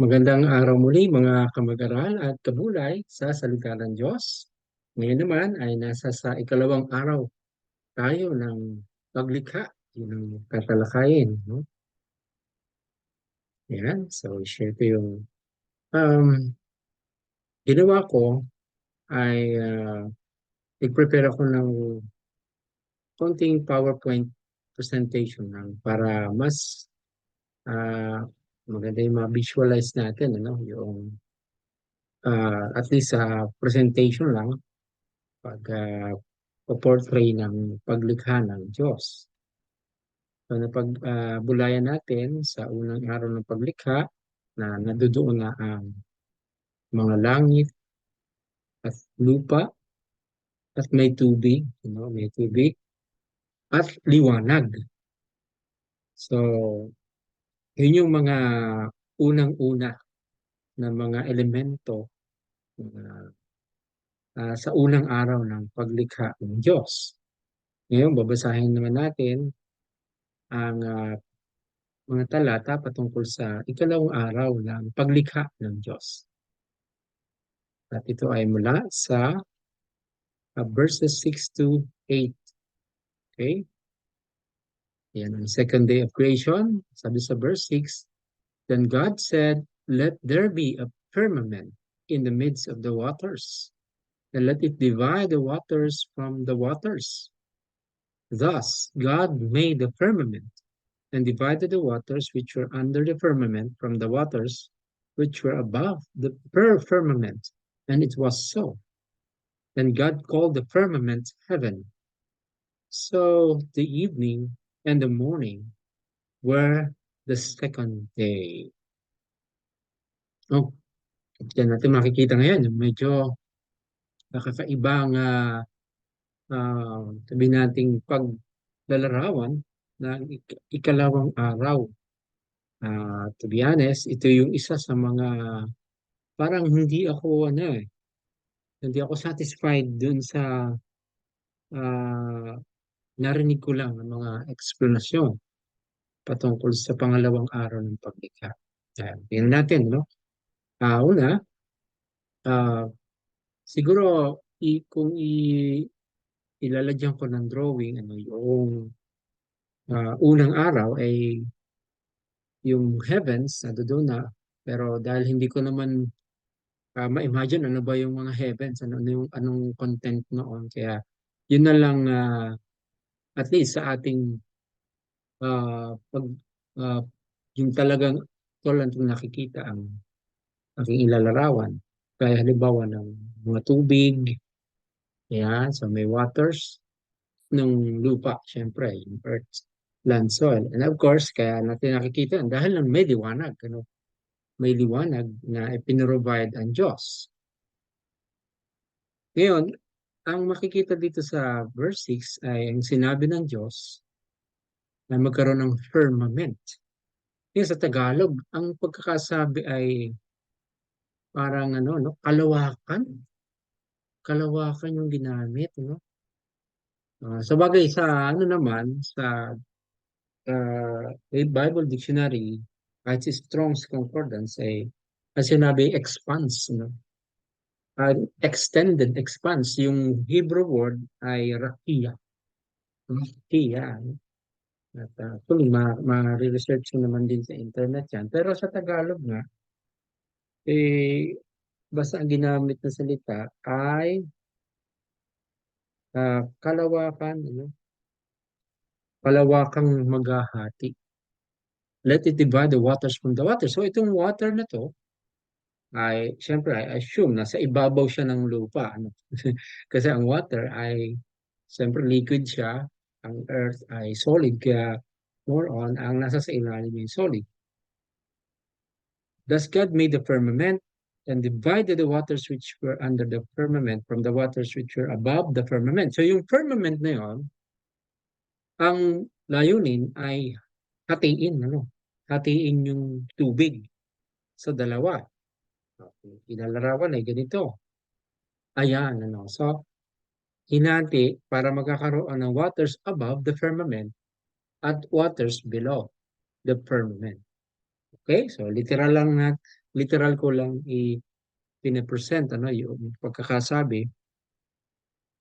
Magandang araw muli mga kamag-aral at kabulay sa salita ng Diyos. Ngayon naman ay nasa sa ikalawang araw tayo ng paglikha, yun ang tatalakayin. No? Yan, so share ko yung um, ginawa ko ay uh, nag-prepare ako ng konting PowerPoint presentation lang para mas uh, maganda yung ma-visualize natin, ano, yung uh, at least sa uh, presentation lang pag uh, portray ng paglikha ng Diyos. So napagbulayan uh, natin sa unang araw ng paglikha na nadudoon na ang mga langit at lupa at may tubig, you know, may tubig at liwanag. So, yun yung mga unang-una na mga elemento uh, uh, sa unang araw ng paglikha ng Diyos. Ngayon, babasahin naman natin ang uh, mga talata patungkol sa ikalawang araw ng paglikha ng Diyos. At ito ay mula sa uh, verses 6 to 8. Okay? Yan ang second day of creation. Sabi sa verse 6, Then God said, Let there be a firmament in the midst of the waters, and let it divide the waters from the waters. Thus God made the firmament, and divided the waters which were under the firmament from the waters which were above the firmament, and it was so. Then God called the firmament heaven. So the evening and the morning were the second day. Oh, yan natin makikita ngayon, yung medyo nakakaibang uh, uh, sabi nating paglalarawan ng ik ikalawang araw. Uh, to be honest, ito yung isa sa mga parang hindi ako ano eh, hindi ako satisfied dun sa uh, narinig ko lang ang mga eksplanasyon patungkol sa pangalawang araw ng paglikha. Tingnan natin, no? Uh, una, uh, siguro i, kung i, ilalagyan ko ng drawing, ano, yung uh, unang araw ay yung heavens, na doon na, pero dahil hindi ko naman uh, ma-imagine ano ba yung mga heavens, ano, ano yung anong content noon, kaya yun na lang uh, at least sa ating uh, pag uh, yung talagang tulad ng nakikita ang aking ilalarawan. Kaya halimbawa ng mga tubig, yan, so may waters, ng lupa, syempre, yung earth, land, soil. And of course, kaya natin nakikita, dahil lang may liwanag, ano, may liwanag na ipinrovide ang Diyos. Ngayon, ang makikita dito sa verse 6 ay ang sinabi ng Diyos na magkaroon ng firmament. Yung sa Tagalog, ang pagkakasabi ay parang ano, no, kalawakan. Kalawakan yung ginamit, no? Uh, sa bagay sa ano naman sa uh, Bible Dictionary, kahit si Strong's Concordance ay ang sinabi expanse, no? Uh, extended, expanse. Yung Hebrew word ay rakia. Rakia. At uh, actually, ma-research ma naman din sa internet yan. Pero sa Tagalog nga, eh, basta ang ginamit na salita ay uh, kalawakan, ano? kalawakang maghahati. Let it divide the waters from the water. So itong water na to, ay syempre I assume na sa ibabaw siya ng lupa ano kasi ang water ay syempre liquid siya ang earth ay solid kaya more on ang nasa sa ilalim yung solid Thus God made the firmament and divided the waters which were under the firmament from the waters which were above the firmament. So yung firmament na yon, ang layunin ay hatiin, ano? Hatiin yung tubig sa dalawa. Inalarawan ay ganito. Ayan, ano. So, hinati para magkakaroon ng waters above the firmament at waters below the firmament. Okay? So, literal lang na literal ko lang i pinapresent ano yung pagkakasabi.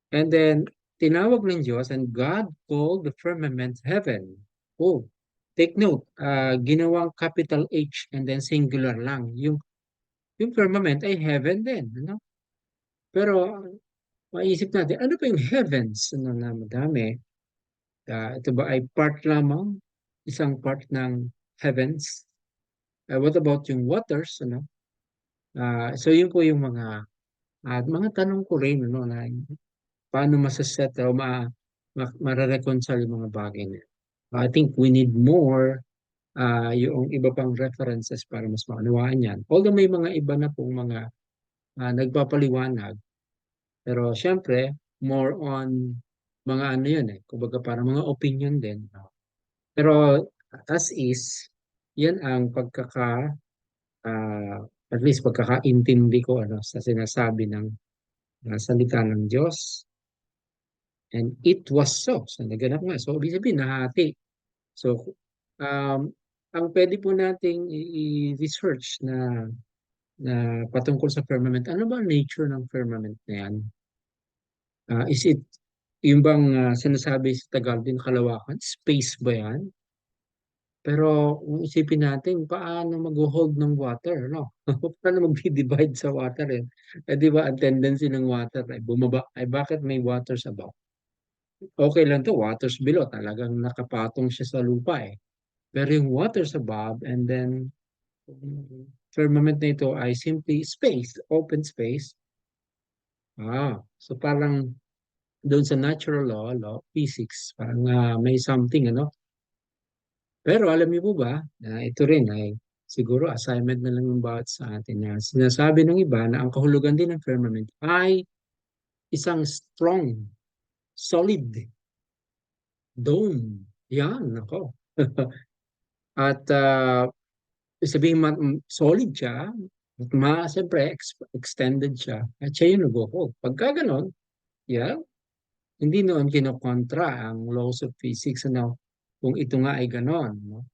And then tinawag ng Diyos and God called the firmament heaven. Oh, take note, uh, ginawang capital H and then singular lang. Yung yung firmament ay heaven din, ano? Pero maisip natin, ano pa yung heavens? Ano na madami? Uh, ito ba ay part lamang? Isang part ng heavens? Uh, what about yung waters? Ano? Uh, so yun po yung mga at uh, mga tanong ko rin ano, na paano masaset o ma, ma, marareconcile yung mga bagay na I think we need more uh, yung iba pang references para mas maunawaan yan. Although may mga iba na pong mga uh, nagpapaliwanag, pero syempre, more on mga ano yun eh, kumbaga parang mga opinion din. Pero as is, yan ang pagkaka, uh, at least pagkakaintindi ko ano, sa sinasabi ng uh, salita ng Diyos. And it was so. So, naganap nga. So, ibig sabihin, nahati. So, um, ang pwede po nating i-research na na patungkol sa firmament, ano ba nature ng firmament na yan? Uh, is it, yung bang uh, sinasabi sa Tagalog din, kalawakan? Space ba yan? Pero kung isipin natin, paano mag-hold ng water, no? paano mag-divide sa water eh? Eh di ba, ang tendency ng water ay bumaba, ay bakit may waters above? Okay lang to, waters below, talagang nakapatong siya sa lupa eh. Pero yung waters above and then firmament na ito ay simply space, open space. Ah, so parang doon sa natural law, law physics, parang uh, may something, ano? Pero alam niyo po ba, na ito rin ay siguro assignment na lang yung bawat sa atin na sinasabi ng iba na ang kahulugan din ng firmament ay isang strong, solid dome. Yan, nako. At uh, sabihin ma- solid siya, at ma, siyempre, ex- extended siya, at siya yung nag-hold. Pagka ganon, yeah, hindi noon kinokontra ang laws of physics, ano, kung ito nga ay ganon. No?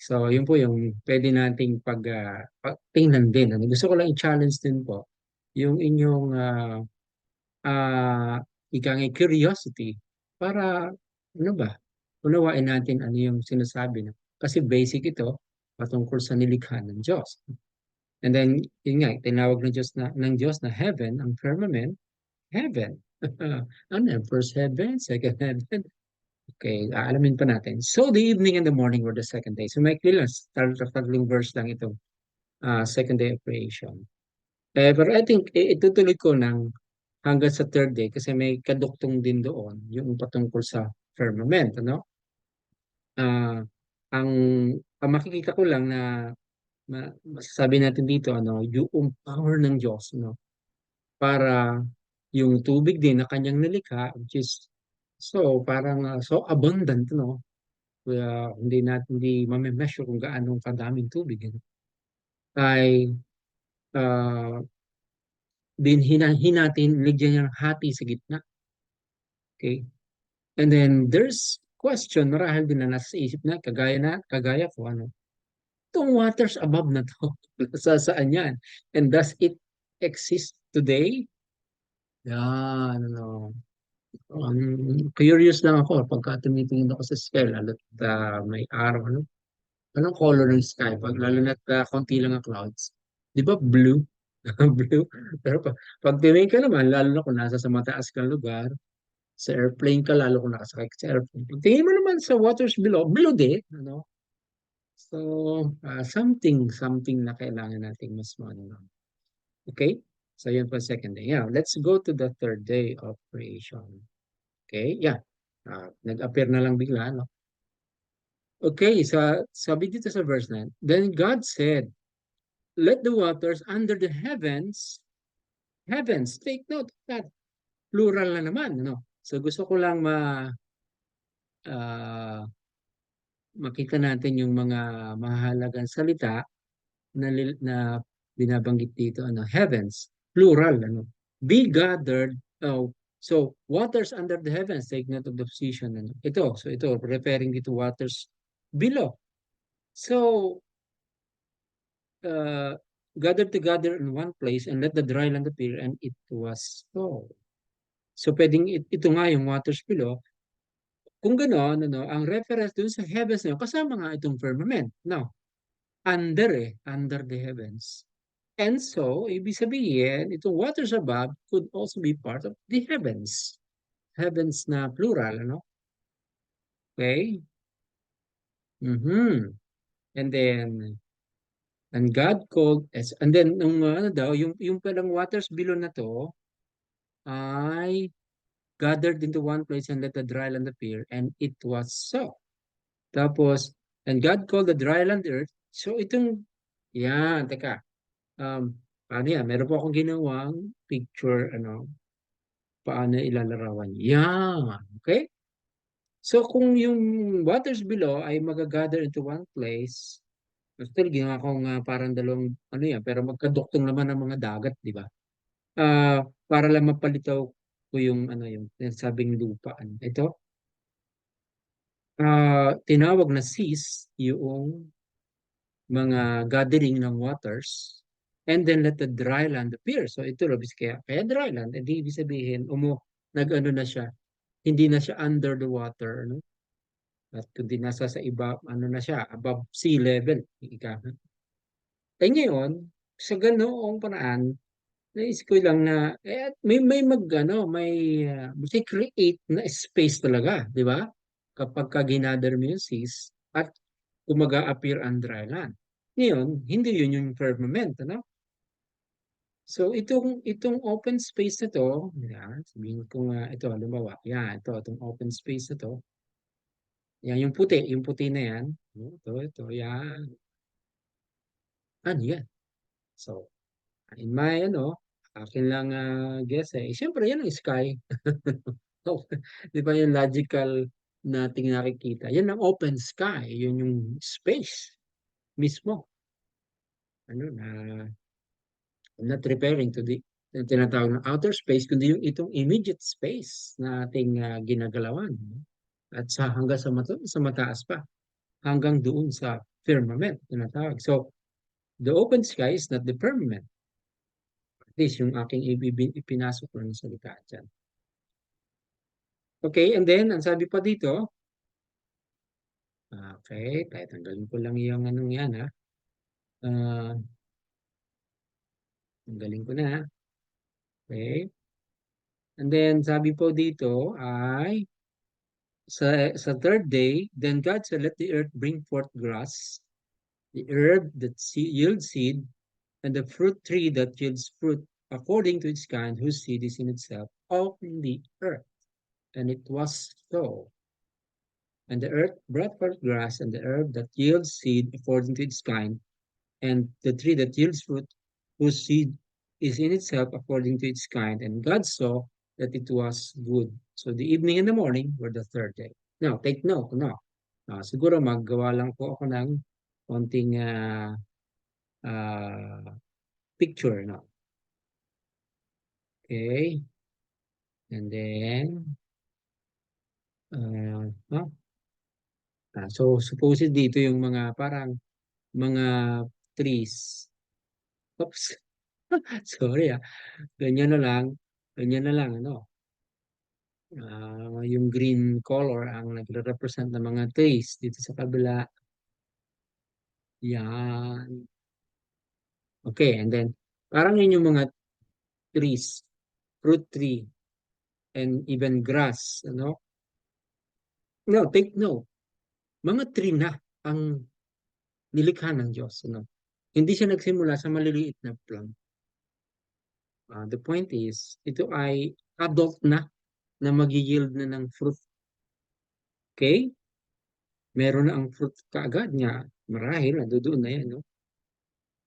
So, yun po yung pwede nating pag, uh, tingnan din. Ano? Gusto ko lang i-challenge din po yung inyong uh, uh, ikang curiosity para, ano ba, unawain natin ano yung sinasabi. No? Kasi basic ito, patungkol sa nilikha ng Diyos. And then, yun nga, tinawag ng Diyos na, ng Diyos na heaven, ang firmament, heaven. ano yan? First heaven, second heaven. Okay, aalamin pa natin. So, the evening and the morning were the second day. So, may lang, tatlong verse lang ito. Uh, second day of creation. Eh, pero I think, itutuloy ko ng hanggang sa third day kasi may kaduktong din doon yung patungkol sa firmament, ano? Uh, ang ang makikita ko lang na ma, masasabi natin dito ano yung power ng Diyos no? Para yung tubig din na kanyang nilikha which is so parang uh, so abundant no? Kaya hindi natin hindi mame-measure kung gaano kadaming tubig ano? ay uh, din hinahin natin ligyan ng hati sa gitna. Okay? And then there's question, marahil din na nasa isip na, kagaya na, kagaya ko, ano, itong waters above na to, sa saan yan? And does it exist today? Yan, ano, um, curious lang ako pagka tumitingin ako sa sky, lalo uh, may araw, ano, anong color ng sky? Pag lalo na uh, konti lang ang clouds. Di ba blue? blue. Pero pag, pag tingin ka naman, lalo na kung nasa sa mataas kang lugar, sa airplane ka, lalo kung nakasakay ka sa airplane. Tingin mo naman sa waters below, below din, ano? So, uh, something, something na kailangan nating mas maano. Okay? So, yun po second day. Yeah, let's go to the third day of creation. Okay? Yeah. Uh, nag-appear na lang bigla, no? Okay, so sabi dito sa verse 9, Then God said, Let the waters under the heavens, heavens, take note of that, plural na naman, no? So gusto ko lang ma uh, makita natin yung mga mahalagang salita na, na binabanggit dito ano heavens plural ano be gathered oh so waters under the heavens take note of the position ano ito so ito referring dito waters below so uh, gathered together in one place and let the dry land appear and it was so. So pwedeng it, ito nga yung waters below. Kung gano'n, ano, ang reference dun sa heavens na kasama nga itong firmament. No, under eh, under the heavens. And so, ibig sabihin, itong waters above could also be part of the heavens. Heavens na plural, ano? Okay? Mm-hmm. And then, and God called, as, and then, nung ano daw, yung, yung palang waters below na to, ay gathered into one place and let the dry land appear, and it was so. Tapos, and God called the dry land earth. So, itong, yan, teka, um, paano yan? Meron po akong ginawang picture, ano, paano ilalarawan. Yan, okay? So, kung yung waters below ay magagather into one place, still ginawa kong uh, parang dalawang, ano yan, pero magkaduktong naman ng mga dagat, di ba? Uh, para lang mapalitaw ko yung, ano, yung sabing lupa. Ano. Ito, uh, tinawag na seas yung mga gathering ng waters and then let the dry land appear. So ito labis kaya, kaya dry land, hindi ibig sabihin, umo, nag-ano na siya, hindi na siya under the water, no? At kundi nasa sa iba, ano na siya, above sea level. Ika. Eh ngayon, sa ganoong paraan, naisip ko lang na eh, may may mag ano, may uh, create na space talaga, di ba? Kapag ka ginather mo yung seas at kumaga appear on dry land. Ngayon, hindi yun yung firmament, ano? So itong itong open space na to, yan, sabihin ko nga ito halimbawa, yan, ito itong open space na to. Yan yung puti, yung puti na yan. Ito, ito, yan. Ano yan? So, in my ano, akin lang uh, guess eh, siyempre yan ang sky. Di ba yung logical nating nakikita? Yan ang open sky, yun yung space mismo. Ano na I'm not referring to the yung tinatawag na outer space, kundi yung itong immediate space na ating uh, ginagalawan. At sa hanggang sa, mata, sa mataas pa, hanggang doon sa firmament, tinatawag. So, the open sky is not the firmament. At least yung aking ipinasok ko ng salita dyan. Okay, and then, ang sabi pa dito, okay, kahit tanggalin ko lang yung anong yan, ha. Uh, ang galing ko na. Okay. And then, sabi po dito ay, sa, sa third day, then God said, let the earth bring forth grass, the herb that yields seed, and the fruit tree that yields fruit according to its kind, whose seed is in itself of the earth. And it was so. And the earth brought forth grass, and the herb that yields seed according to its kind, and the tree that yields fruit whose seed is in itself according to its kind. And God saw that it was good. So the evening and the morning were the third day. Now, take note, no? Uh, siguro maggawa lang po ako ng konting uh, uh, picture, no? Okay. And then, uh, huh? Ah, so, supposed dito yung mga parang mga trees Oops. Sorry ah. Ganyan na lang. Ganyan na lang, ano. Uh, yung green color ang nagre-represent ng mga trees dito sa kabila. Yan. Okay, and then, parang yun yung mga trees, fruit tree, and even grass, ano? No, take no. Mga tree na ang nilikha ng Diyos, ano? Hindi siya nagsimula sa maliliit na plant. Uh, the point is, ito ay adult na na mag-yield na ng fruit. Okay? Meron na ang fruit kaagad niya. Marahil, nandoon na yan, no?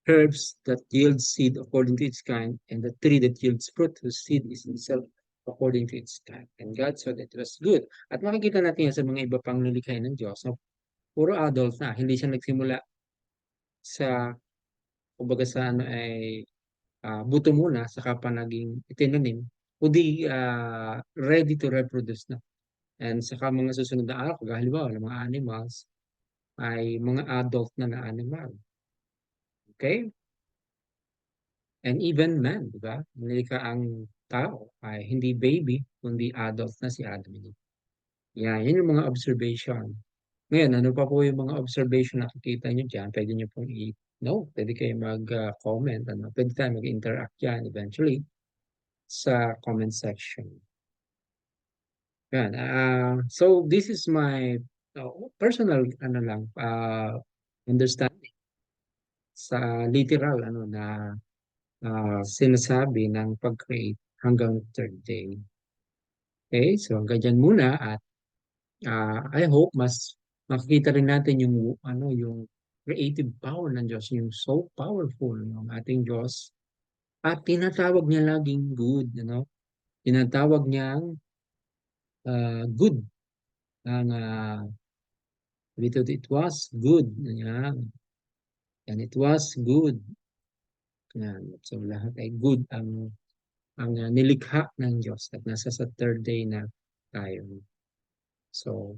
Herbs that yield seed according to its kind, and the tree that yields fruit whose seed is itself according to its kind. And God saw that it was good. At makikita natin yan sa mga iba pang nilikhay ng Diyos. No? Puro adult na. Hindi siya nagsimula sa kumbaga sa ano ay uh, buto muna saka pa naging itinanim kundi uh, ready to reproduce na and saka mga susunod na araw kagaya halimbawa mga animals ay mga adult na na animal okay and even man, di ba? Nilikha ang tao ay hindi baby, kundi adult na si Adam and Eve. Yan, yun yung mga observation. Ngayon, ano pa po yung mga observation na nakikita nyo dyan? Pwede nyo pong i-no, pwede kayo mag-comment, ano, pwede tayo mag-interact yan eventually sa comment section. Yan, ah, so this is my uh, personal ano lang uh, understanding sa literal ano na uh, sinasabi ng pag-create hanggang third day. Okay, so hanggang dyan muna at uh, I hope mas makikita rin natin yung ano yung creative power ng Diyos, yung so powerful ng ating Diyos. At tinatawag niya laging good, you know? Tinatawag niyang uh, good. Ang uh, it was good. Yan. And it was good. Yan. So lahat ay good ang ang uh, nilikha ng Diyos at nasa sa third day na tayo. So,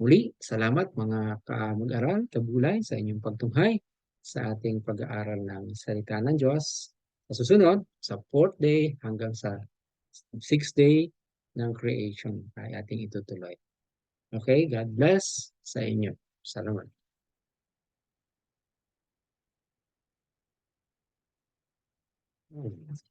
muli, salamat mga mag-aral, kabulay sa inyong pagtunghay sa ating pag-aaral ng salita ng Diyos. Sa susunod, sa fourth day hanggang sa sixth day ng creation ay ating itutuloy. Okay, God bless sa inyo. Salamat. Mm.